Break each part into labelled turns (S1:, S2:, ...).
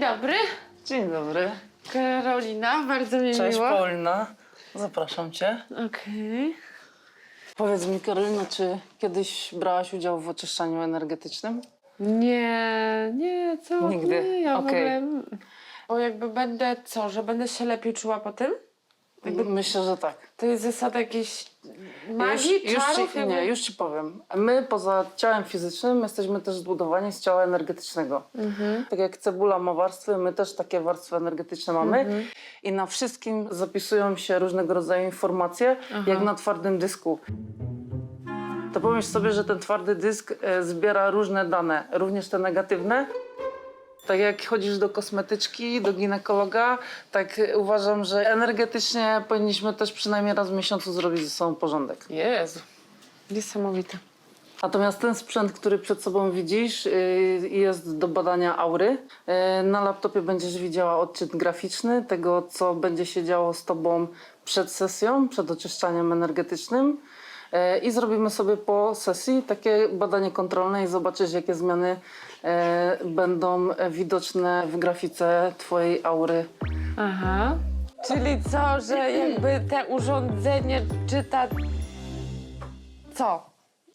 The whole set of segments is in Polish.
S1: Dzień dobry.
S2: Dzień dobry.
S1: Karolina, bardzo mi
S2: Cześć
S1: miło.
S2: Paulina. Zapraszam cię.
S1: Okej.
S2: Powiedz mi Karolina, czy kiedyś brałaś udział w oczyszczaniu energetycznym?
S1: Nie, nie, co?
S2: Nigdy?
S1: Nie, ja w
S2: Okej.
S1: ogóle... Bo jakby będę, co, że będę się lepiej czuła po tym?
S2: Myślę, że tak.
S1: To jest zasada jakiejś magii,
S2: już,
S1: czarów?
S2: ci,
S1: jakby?
S2: Nie, już ci powiem. My poza ciałem fizycznym jesteśmy też zbudowani z ciała energetycznego.
S1: Mhm.
S2: Tak jak cebula ma warstwy, my też takie warstwy energetyczne mamy.
S1: Mhm.
S2: I na wszystkim zapisują się różnego rodzaju informacje, jak na twardym dysku. To pomyśl sobie, że ten twardy dysk e, zbiera różne dane, również te negatywne. Tak jak chodzisz do kosmetyczki, do ginekologa, tak uważam, że energetycznie powinniśmy też przynajmniej raz w miesiącu zrobić ze sobą porządek.
S1: Jezu. Niesamowite.
S2: Natomiast ten sprzęt, który przed sobą widzisz, y, jest do badania aury. Y, Na laptopie będziesz widziała odczyt graficzny tego, co będzie się działo z tobą przed sesją, przed oczyszczaniem energetycznym. Y, I zrobimy sobie po sesji takie badanie kontrolne i zobaczysz, jakie zmiany y, będą widoczne w grafice twojej aury.
S1: Aha. Czyli co, że jakby te urządzenie czyta... Co?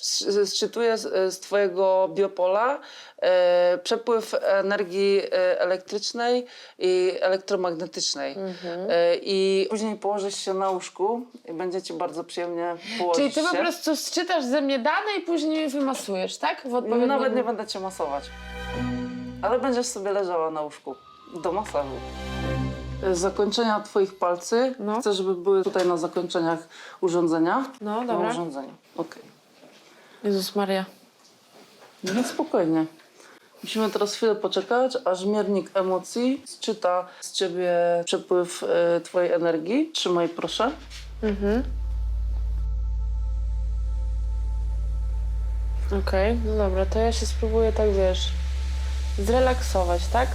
S2: Sz- Szczytuje z, twojego biopola e, przepływ energii e, elektrycznej i elektromagnetycznej. E, I później położysz się na łóżku i będzie ci bardzo przyjemnie położyć
S1: Czyli ty
S2: się.
S1: po prostu sczytasz ze mnie dane i później je wymasujesz, tak? W odpowiednim...
S2: Nawet nie będę cię masować. Ale będziesz sobie leżała na łóżku do masażu. Zakończenia twoich palcy
S1: No.
S2: chcę, żeby były tutaj na zakończeniach urządzenia.
S1: No,
S2: Na
S1: dobra.
S2: urządzeniu. Okej.
S1: Jezus Maria.
S2: No spokojnie. Musimy teraz chwilę poczekać, aż miernik emocji czyta z ciebie przepływ e, twojej energii. Trzymaj proszę.
S1: Okej, no dobra, to ja się spróbuję tak, wiesz, zrelaksować, tak?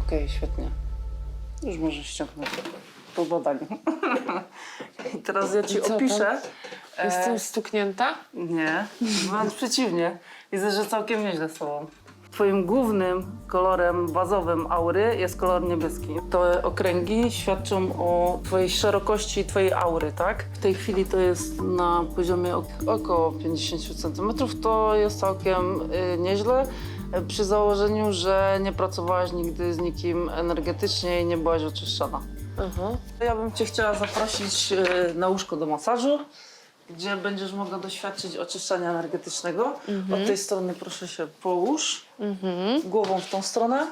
S2: Okej, świetnie. Już możesz ściągnąć po badaniu. I teraz ja ci
S1: I co tam?
S2: opiszę. E,
S1: Jestem stuknięta?
S2: Nie, wręcz przeciwnie. Widzę, że całkiem nieźle z tobą. Twoim głównym kolorem bazowym aury jest kolor niebieski. Te okręgi świadczą o twojej szerokości twojej aury, tak? W tej chwili to jest na poziomie ok- około 50 cm. To jest całkiem y, nieźle. Przy założeniu, że nie pracowałaś nigdy z nikim energetycznie i nie byłaś oczyszczona.
S1: Aha.
S2: Ja bym Cię chciała zaprosić e, na łóżko do masażu, gdzie będziesz mogła doświadczyć oczyszczania energetycznego. Od tej strony proszę się połóż głową w tą stronę.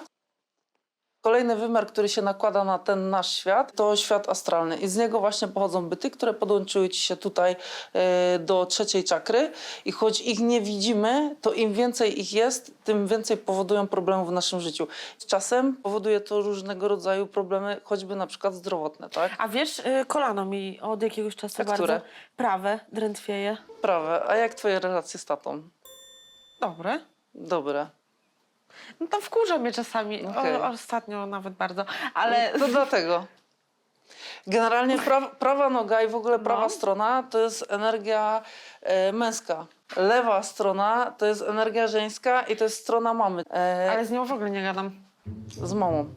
S2: Kolejny wymiar, który się nakłada na ten nasz świat, to świat astralny. I z niego właśnie pochodzą byty, które podłączyły ci się tutaj e, do trzeciej czakry. I choć ich nie widzimy, to im więcej ich jest, tym więcej powodują problemów w naszym życiu. Z czasem powoduje to różnego rodzaju problemy, choćby na przykład zdrowotne, tak?
S1: A wiesz, y, kolano mi od jakiegoś czasu
S2: A
S1: bardzo
S2: które?
S1: prawe drętwieje.
S2: Prawe. A jak twoje relacje z tatą?
S1: Dobre.
S2: Dobre.
S1: No to wkurza mnie czasami,
S2: Okej.
S1: o, ostatnio nawet bardzo, ale...
S2: To dlatego. Generalnie pra, prawa noga i w ogóle prawa
S1: No.
S2: strona to jest energia e, męska. Lewa strona to jest energia żeńska i to jest strona mamy. E,
S1: Ale z nią w ogóle nie gadam.
S2: Z mamą.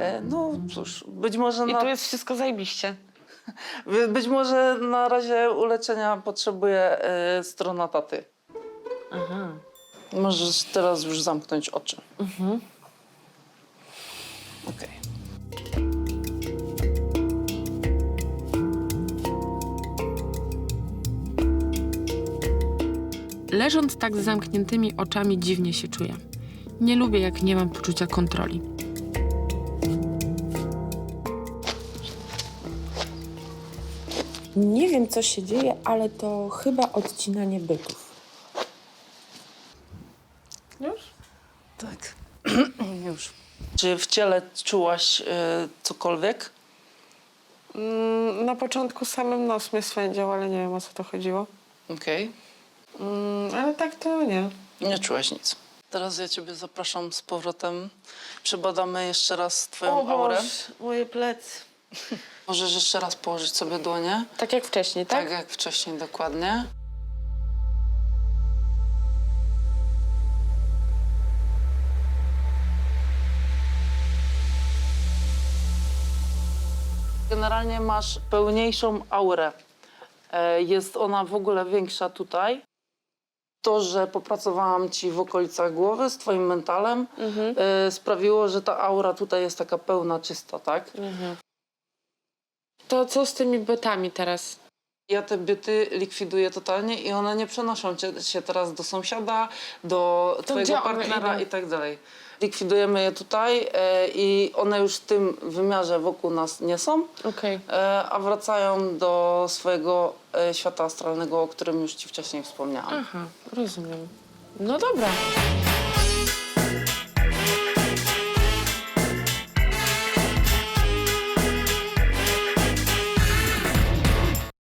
S2: E, no cóż, być może,
S1: I
S2: na,
S1: tu jest wszystko zajebiście.
S2: by- być może na razie uleczenia potrzebuje e, strona taty.
S1: Aha.
S2: Możesz teraz już zamknąć oczy. Okej.
S3: Leżąc tak z zamkniętymi oczami dziwnie się czuję. Nie lubię, jak nie mam poczucia kontroli.
S4: Nie wiem, co się dzieje, ale to chyba odcinanie bytów.
S2: Tak. Już. Czy w ciele czułaś e, cokolwiek?
S1: Mm, na początku samym nos mnie swędział, ale nie wiem o co to chodziło.
S2: Okej.
S1: Mm, ale tak to nie.
S2: Nie czułaś nic. Teraz ja ciebie zapraszam z powrotem. Przebadamy jeszcze raz twoją aurę.
S1: moje plecy.
S2: Możesz jeszcze raz położyć sobie dłonie.
S1: Tak jak wcześniej, tak?
S2: Tak jak wcześniej, dokładnie. Generalnie masz pełniejszą aurę. E, Jest ona w ogóle większa tutaj. To, że popracowałam ci w okolicach głowy z twoim mentalem, e, sprawiło, że ta aura tutaj jest taka pełna, czysta, tak?
S1: To co z tymi botami teraz?
S2: Ja te byty likwiduję totalnie i one nie przenoszą cię, się teraz do sąsiada, do twojego
S1: gdzie one
S2: partnera i tak dalej. Likwidujemy je tutaj e, i one już w tym wymiarze wokół nas nie są,
S1: Okej.
S2: e, a wracają do swojego e, świata astralnego, o którym już ci wcześniej wspomniałam.
S1: Aha, rozumiem. No dobra.